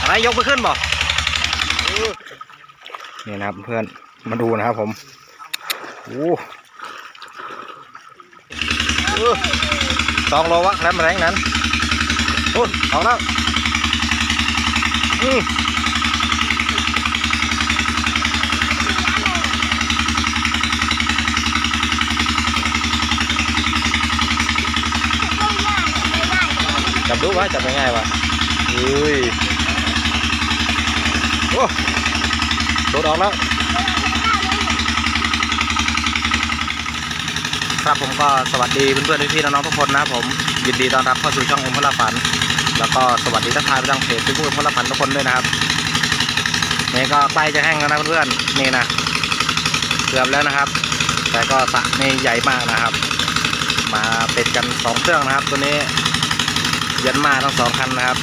อะไรยกไปขึ้นบ่นี่นะครับเพื่อนมาดูนะครับผมโอ้เออสองโลวะแรงแรงนั้นโอ้ยเอาแล้วอืม ดูวะจับง่ายๆวะเฮ้ยโอ้โดดออกแล้วครับผมก็สวัสดีเพื่อนๆพี่ๆน้องๆทุกคนนะผมยินดีต้อนรับเข้าสู่ช่องเอ็มพลฝัน แล้วก็สวัสดีทักทายไปทางเพจที่พูดพลฝันทุกคนด้วยนะครับนี่ก็ใกล้จะแห้งแล้วนะเพื่อนๆนี่นะเกือบแล้วนะครับ แต่ก็สระนี่ใหญ่มากนะครับ มาติดกันสองเครื่องนะครับ ตัวนี้ ยันมาทั้งสองคันนะครับ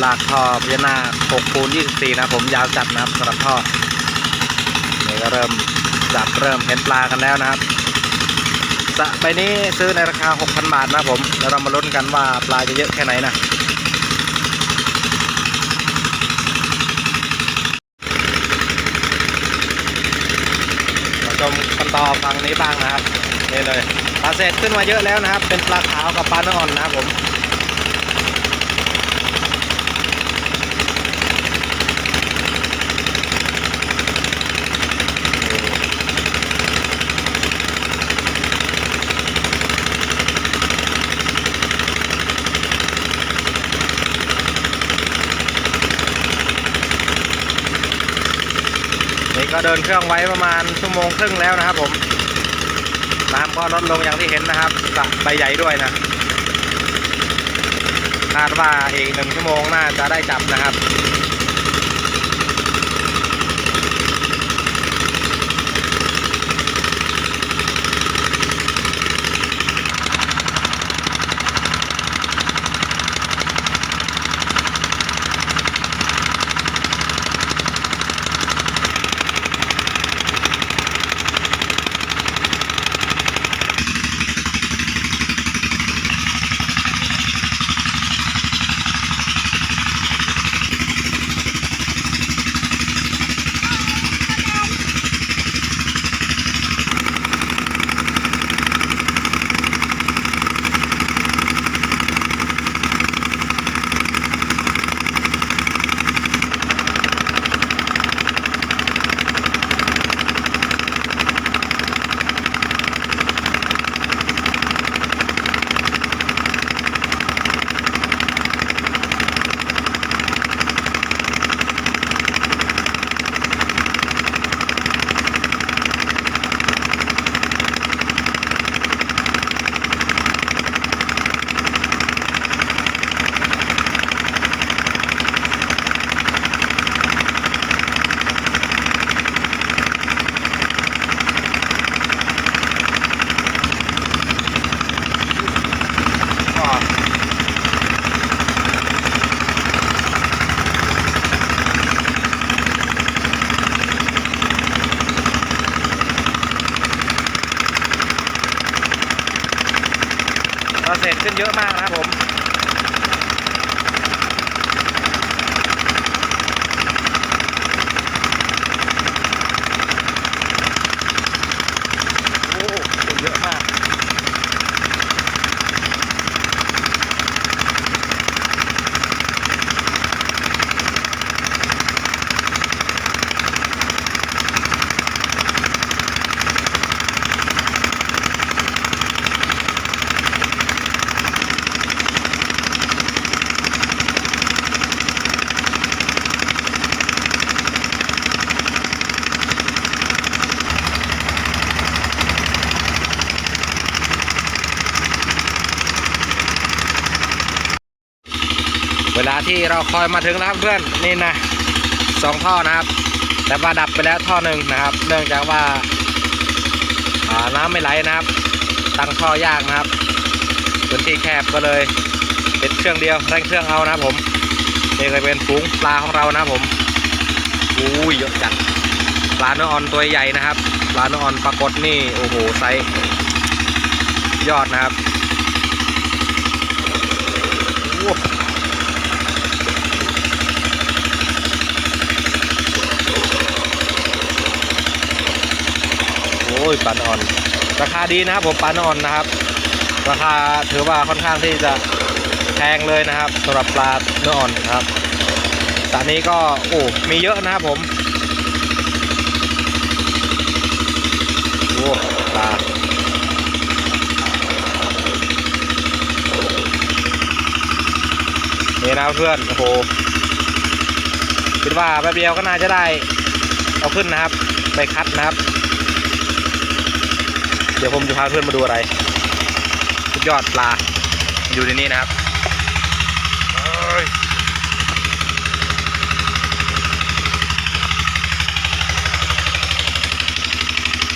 หลากท่อพญานาค6คูณ24 นะผมยาวจัดนะครับสำหรับท่อนี่ก็เริ่มจับเริ่มเห็นปลากันแล้วนะครับสะใบนี้ซื้อในราคา 6,000 บาทนะผมแล้วเรามาลุ้นกันว่าปลาจะเยอะแค่ไหนนะมาชมกันต่อฝั่งนี้บ้างนะครับนี่เลยปลาเศษขึ้นมาเยอะแล้วนะครับ เป็นปลาขาวกับปลาเนื้ออ่อนนะครับผม เดินเครื่องไว้ประมาณชั่วโมงครึ่งแล้วนะครับ ผม น้ำก็ลดลงอย่างที่เห็นนะครับสะใบใหญ่ด้วยนะ คาดว่าอีกหนึ่งชั่วโมงน่าจะได้จับนะครับ ที่เราคอยมาถึงแล้วครับเพื่อนนี่นะสองท่อนะครับ แต่ว่าดับไปแล้วท่อหนึ่งนะครับ เนื่องจากว่าน้ำไม่ไหลนะครับ ตั้งท่อยากนะครับพื้นที่แคบก็เลยเปิดเครื่องเดียวเร่งเครื่องเอานะครับผมนี่เลยเป็นฝูงปลาของเรานะครับผมอุ้ยเยอะจัดปลาเนื้ออ่อนตัวใหญ่นะครับปลาเนื้ออ่อนปรากฏนี่โอ้โหไซส์ยอดนะครับ โอ้โอ้ ยปลาอ่อน ราคาดีนะครับผมปลาอ่อนนะครับ ราคาถือว่าค่อนข้างที่จะแพงเลยนะครับสำหรับปลาเนื้ออ่อนครับสระนี้ก็โอ้มีเยอะนะครับผมโอ้ปลานี่นะเพื่อนโอ้โหคิดว่าแป๊บเดียวก็น่าจะได้เอาขึ้นนะครับ ไปคัดนะครับ ดี๋ยวผมจะพาเพื่อนมาดูอะไรสุดยอดปลา อยู่ในนี้นะครับ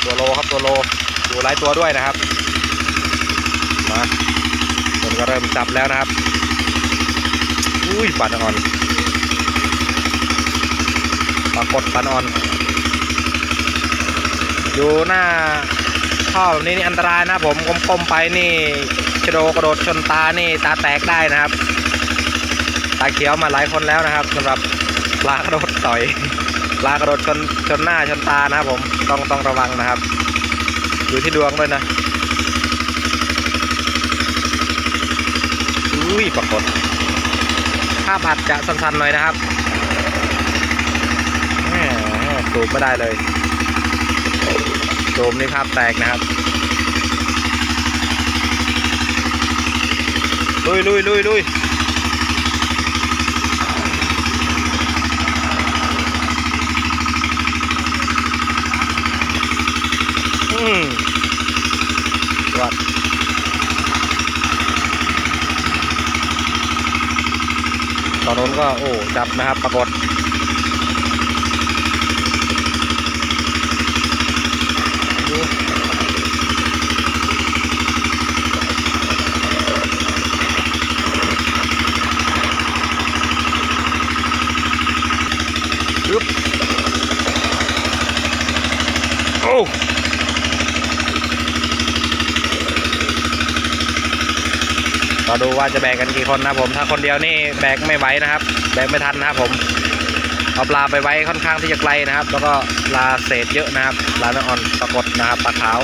ตัวโลครับตัวโลอยู่หลายตัวด้วยนะครับมาคนก็เริ่มจับแล้วนะครับ อุ้ยปลาอ่อนปลากดปลาอ่อน อยู่หน้า ท่อแบบนี้นี่อันตรายนะผมกลมๆไปนี่ชโดกระโดดชนตานี่ตาแตกได้นะครับ ตาเขียวมาหลายคนแล้วนะครับสำหรับปลากระโดดต่อยปลากระโดดชนชนหน้าชนตานะครับผมต้องต้องระวังนะครับอยู่ที่ดวงด้วยนะอุ้ยปรากฏภาพอาจจะสั้นๆหน่อยนะครับแหมสูบไม่ได้เลย โดมนี่ภาพแตกนะครับ ลุยลุยลุยลุยอืมวัดตอนนู้นก็ โอ้ จับนะครับ ปรากฏ ดูว่าจะแบกกันกี่คนนะผม ถ้าคนเดียวนี่แบกไม่ไหวนะครับ แบกไม่ทันนะครับผมเอาปลาไปไว้ค่อนข้างที่จะไกลนะครับ แล้วก็ปลาเศษเยอะนะครับปลาเนื้ออ่อนปรากฏนะครับปลาขาว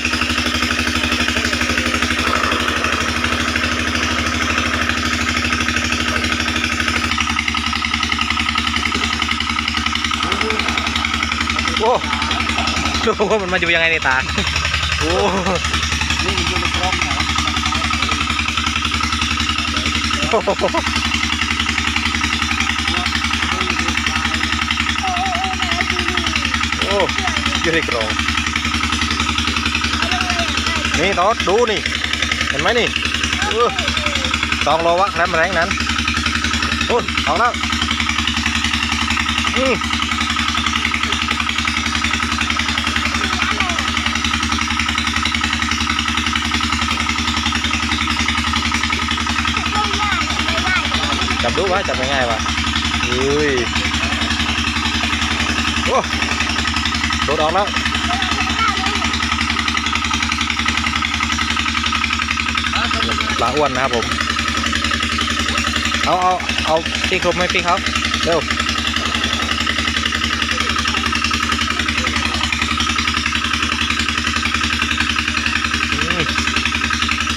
โอ้ดูว่ามันมาอยู่ยังไงในตาโอ้ นี่มันอยู่ในกล้องนะ โอ้ยู่ในกรองนี่ตอดดูนี่ เห็นไหมนี่เออสองโลวะแรมแรงนั้นนู่นออกแล้วอืม ดูวะจับง่ายๆวะอุ้ยโอ้โดดออกแล้วปลาอ้วนนะครับผม เอาเอาเอาที่คลุมให้พี่เขาเร็ว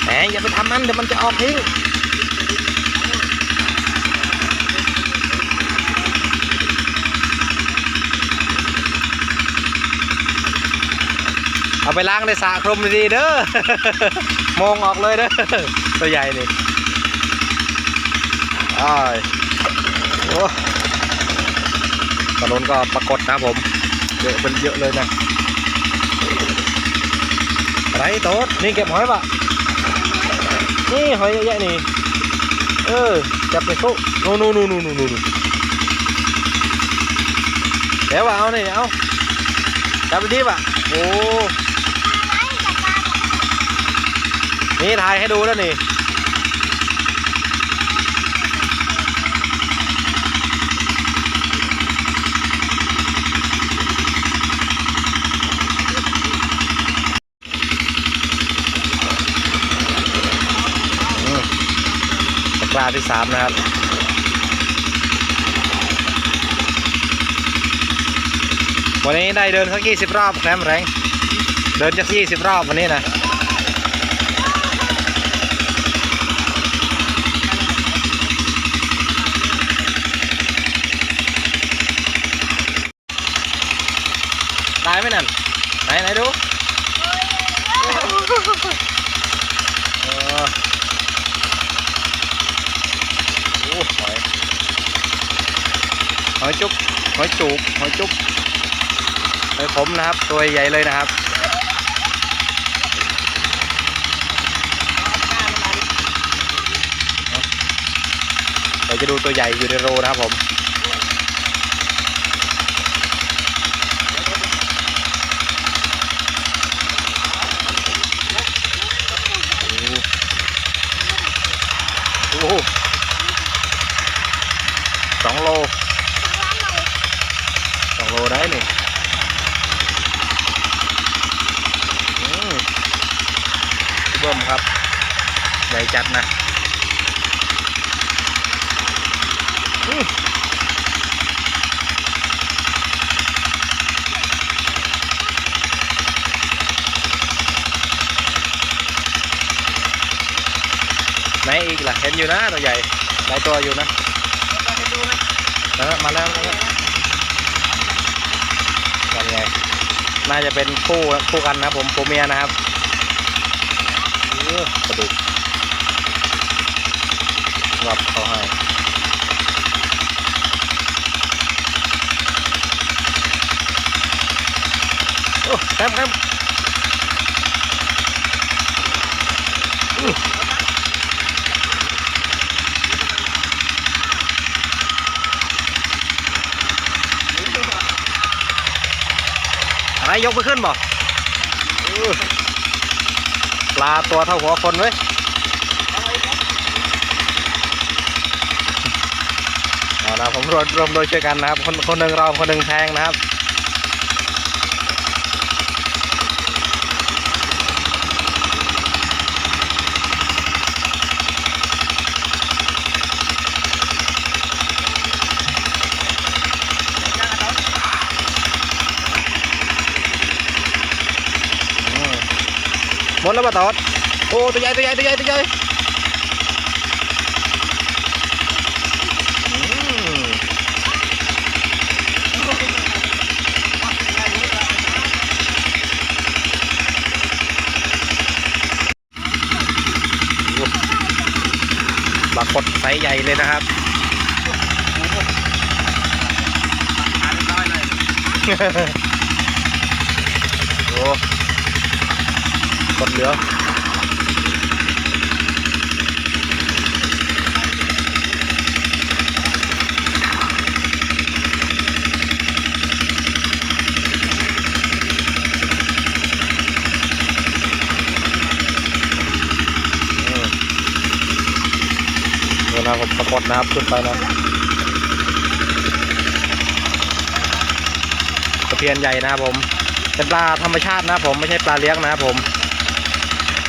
แหมอย่าไปทำมันเดี๋ยวมันจะออกทิ้งเอา ไปล้างในสระคลุมดีเด้อ มองออกเลยเด้อ ตัวใหญ่นี่อ้ายโอ้ตอนนู้นก็ปรากฏนะผม เยอะเป็นเยอะเลยนะไรโต๊ดนี่เก็บหอยปะนี่หอยเยอะแยะนี่ เออ จับไปสู้นู่นนู่นนู่นนู่นนู่นเดี๋ยวว่าเอานี่เอาจับไปที่ปะโอ้ นี่ถ่ายให้ดูแล้วนี่ปรากลาที่สามนะครับวันนี้ได้เดินสักยี่สิบรอบแคมแรง เดินจากยี่สิบรอบวันนี้นะ ได้ไหมนั่น ไหนไหนดูเออโอ้หอยหอยจุ๊บหอยจูบหอยจุ๊บหอยขมนะครับ ตัวใหญ่เลยนะครับเดี๋ยวจะดูตัวใหญ่อยู่ในโรนะครับผมโอ้โหสองโลสองโลได้นี่ อืมพี่เบิ้มครับ ใหญ่จัดนะไหนอีกล่ะเห็นอยู่นะตัวใหญ่หลายตัวอยู่นะเออมาแล้วมาแล้วนั่นไงน่าจะเป็นคู่คู่กันนะผมผัวเมียนะครับ กระดูกรับเขาให้โอ้ครับครับอื้ออะไรยกไปขึ้นบ่ ปลาตัวเท่าหัวคนเว้ยเอาละผมรวมรวมโดยช่วยกันนะครับ คนคนหนึ่งรองคนหนึ่งแทงนะครับ มดแล้วป่ะตอดโอ้ตัวใหญ่ตัวใหญ่ตัวใหญ่ตัวใหญ่อืมโอ้ปรากฏไซส์ใหญ่เลยนะครับ โอ้ กดเหลืออืมเดี๋ยวนะผมสะกดนะครับขึ้นไปนะตะเพียนใหญ่นะครับผม เป็นปลาธรรมชาตินะครับผมไม่ใช่ปลาเลี้ยงนะครับผม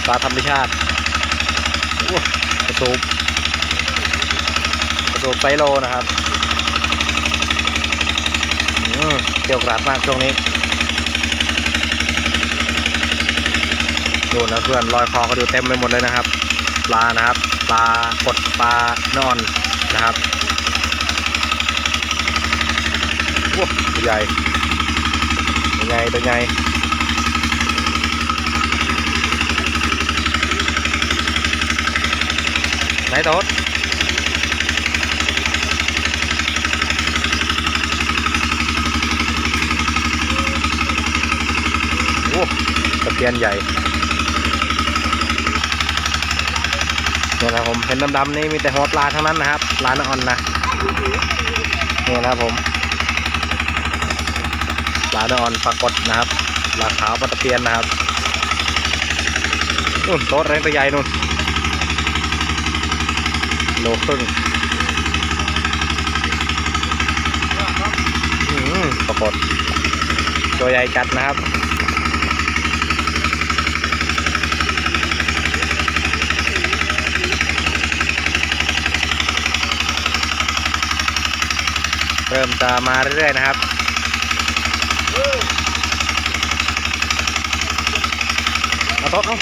ปลาธรรมชาติกระสูบกระสูบไซโลนะครับเกี่ยวกราดมากช่วงนี้ดูนะเพื่อนลอยคอเขาดูเต็มไปหมดเลยนะครับ ปลานะครับปลากดปลานอนนะครับโอ้ตัวใหญ่ตัวใหญ่ตัวใหญ่ไหนโต๊ ดโอ้ตะเพียนใหญ่เนี่ยนะผมเห็นดำๆนี่มีแต่หัวปลาทั้งนั้นนะครับปลาน้ำอ่อนนะเนี่ยนะครับผมปลาน้ำอ่อนปลากดนะครับปลาขาวปลาตะเพียนนะครับนู่นโต๊ะแรงตัวใหญ่นู่น โลครึ่งปรากฏตัวใหญ่จัดนะครับเริ่มจะมาเรื่อยๆนะครับ เอาต๊ะเอา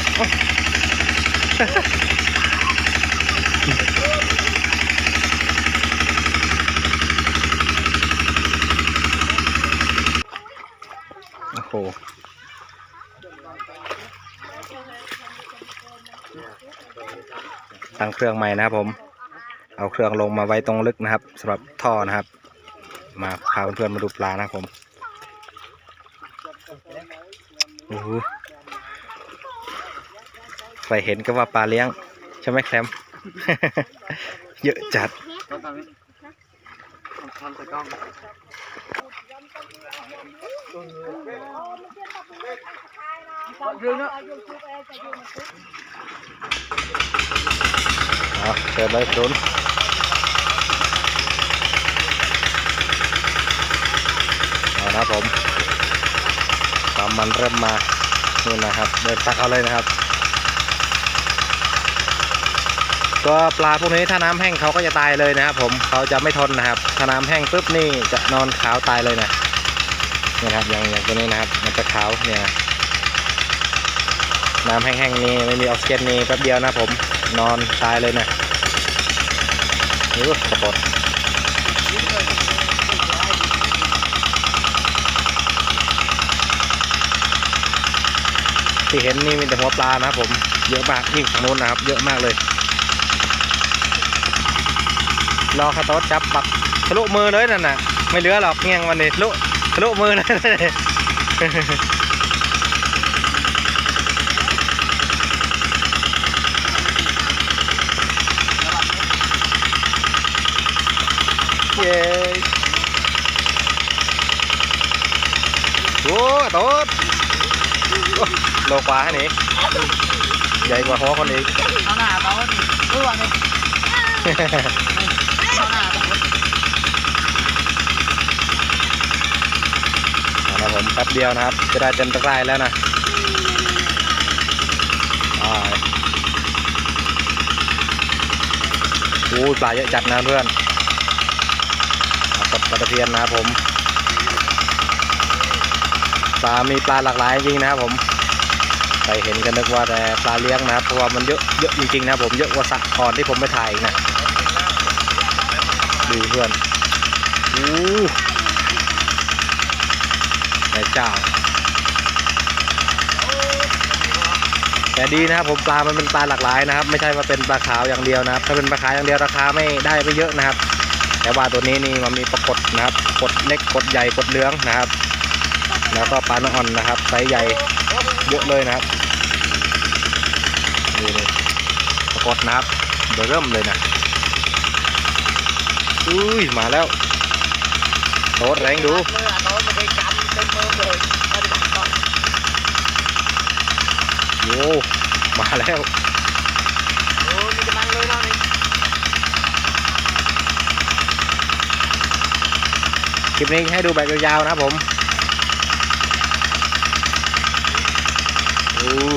เอาโอ้โหตั้งเครื่องใหม่นะครับผม เอาเครื่องลงมาไว้ตรงลึกนะครับสำหรับท่อนะครับ มาพาเพื่อนๆมาดูปลานะครับผมโอ้โหใครเห็นก็ว่าปลาเลี้ยง ใช่ไหมแคมเยอะจัดก็ตอนนี้ทำใส่กล้อง อาเชิญเลยคุณเอานะครับผมความมันเริ่มมานี่นะครับเดินตักเอาเลยนะครับ ตัวปลาพวกนี้ถ้าน้ำแห้งเขาก็จะตายเลยนะครับผมเขาจะไม่ทนนะครับ ถ้าน้ำแห้งปุ๊บนี่จะนอนขาวตายเลยนะนี่ครับอย่างอย่างตัวนี้นะครับ มันจะขาวเนี่ยนะน้ำแห้งๆนี่ไม่มีออกซิเจนนี่แป๊บเดียวนะผมนอนตายเลยนะนี่สปอตที่เห็นนี่มีแต่หัวปลานะครับผมเยอะมากยิ่งฝั่งโน้นนะครับ เยอะมากเลย รอคาโต๊ดจับปักทะลุมือเลยนั่นน่ะ ไม่เหลือหรอกเงี้ยงวันนี้ทะลุทะลุมือเลยเย้โอ้โต๊ดโอ้โลกว่าฮะนี่ใหญ่กว่าหัวคนอีกเอาหน้าเขาดิเออวันนี้เอาหน้าเขา เอาละผม แป๊บเดียวนะครับ จะได้เต็มตะไคร้แล้วนะอ่าโอ้ปลาเยอะจัดนะเพื่อนปลาตะเพียนนะครับผม ปลา มีปลาหลากหลายจริงนะครับผมไปเห็นกันนึกว่าแต่ปลาเลี้ยงนะครับเพราะว่ามันเยอะเยอะจริงๆนะผมเยอะกว่าสะก่อนที่ผมไปถ่ายนะดูเพื่อนอู้ แม่เจ้า แต่ดีนะครับผมปลามันเป็นปลาหลากหลายนะครับ ไม่ใช่ว่าเป็นปลาขาวอย่างเดียวนะครับ ถ้าเป็นปลาขาวอย่างเดียวราคาไม่ได้ไม่เยอะนะครับ แต่ว่าตัวนี้นี่มันมีปรากฏนะครับกดเล็กกดใหญ่กดเหลืองนะครับ แล้วก็ปลาน้ำอ่อนนะครับไซส์ใหญ่เยอะเลยนะครับนี่นี่ปรากฏนะครับเบอร์เริ่มเลยนะอุ้ยมาแล้วโตดแรงดู โน้ตมันได้กำเต็มมือเลยมาดิก่อนโอ้มาแล้วโอ้มีจะมังเลยนะนี่คลิปนี้ให้ดูแบบยาวๆนะครับผมอู้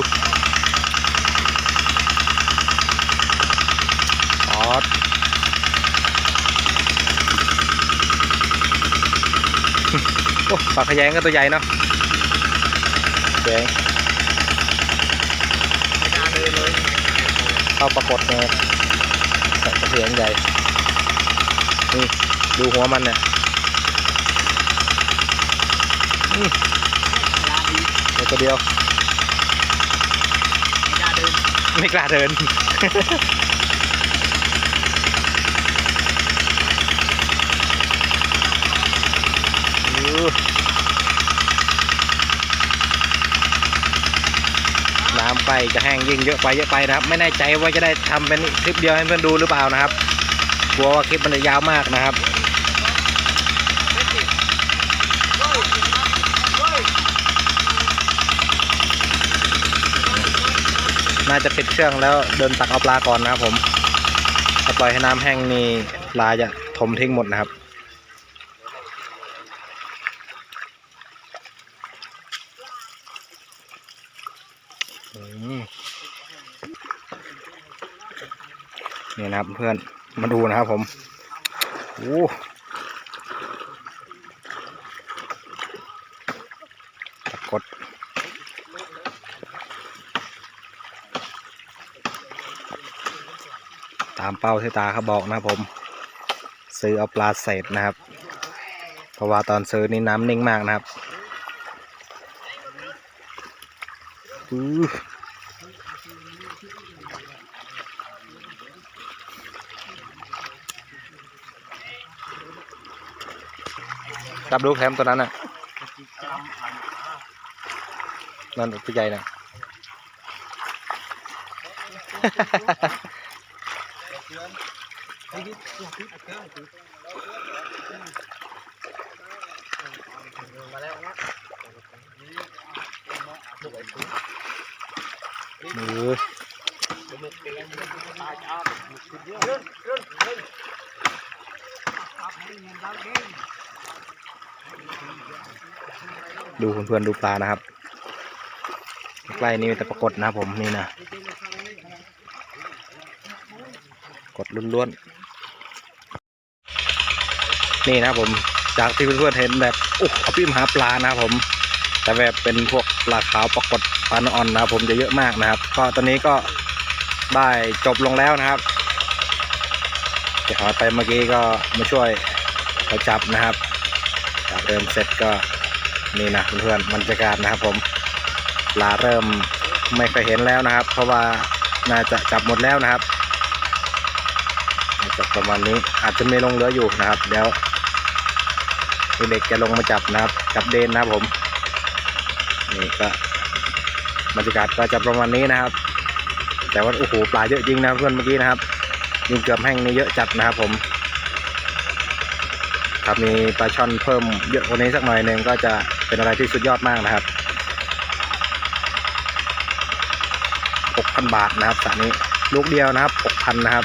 ออด โอ้ปลาขยงก็ตัวใหญ่เนาะแดงไม่น่าเลยเลยเข้าปรากฏเนี่ยแต่กระเทียงใหญ่นี่ดูหัวมันเนี่ยอืมลาดีเดี๋ยวตัวเดียวไม่น่าเดินไม่กล้าเดิน อู้น้ำไป จะแห้งยิ่งเยอะไปเยอะไปนะครับ ไม่แน่ใจว่าจะได้ทำเป็นคลิปเดียวให้เพื่อนดูหรือเปล่านะครับ กลัวว่าคลิปมันจะยาวมากนะครับน่าจะปิดเครื่องแล้วเดินตักเอาปลาก่อนนะครับผมถ้าปล่อยให้น้ำแห้งนี่ปลาจะถมทิ้งหมดนะครับ นี่นะครับเพื่อนมาดูนะครับผมโอ้กดตามเป้าที่ตาเขาบอกนะผม ซื้อเอาปลาเศษนะครับ เพราะว่าตอนซื้อนี่น้ำนิ่งมากนะครับ อู้จับดูแคมตัวนั้น ดูเพื่อนๆดูปลานะครับ ใกล้นี่มีแต่ปรากฏนะผมนี่นะกดล้วนๆ นี่นะผมจากที่เพื่อนๆเห็นแบบโอ้เขาพี่มหาปลานะผม แต่แบบเป็นพวกปลาขาวปรากฏปลาเนออนนะครับผมจะเยอะมากนะครับ ก็ตอนนี้ก็ได้จบลงแล้วนะครับจะหาไปเมื่อกี้ก็มาช่วยเขาจับนะครับ เริ่มเสร็จก็นี่นะเพื่อนๆบรรยากาศนะครับผมปลาเริ่มไม่เคยเห็นแล้วนะครับ เพราะว่าน่าจะจับหมดแล้วนะครับน่าจะประมาณนี้อาจจะไม่ลงเหลืออยู่นะครับเดี๋ยวเด็กจะลงมาจับนะครับจับเดนนะครับผมนี่ก็บรรยากาศก็จะประมาณนี้นะครับ แต่ว่าโอ้โหปลาเยอะจริงนะเพื่อนเมื่อกี้นะครับยิงเกือบแห้งนี่เยอะจัดนะครับผม ครับมีปลาช่อนเพิ่มเยอะกว่านี้สักหน่อยหนึ่งก็จะเป็นอะไรที่สุดยอดมากนะครับ6,000 บาทนะครับสระนี้ลูกเดียวนะครับ6,000นะครับ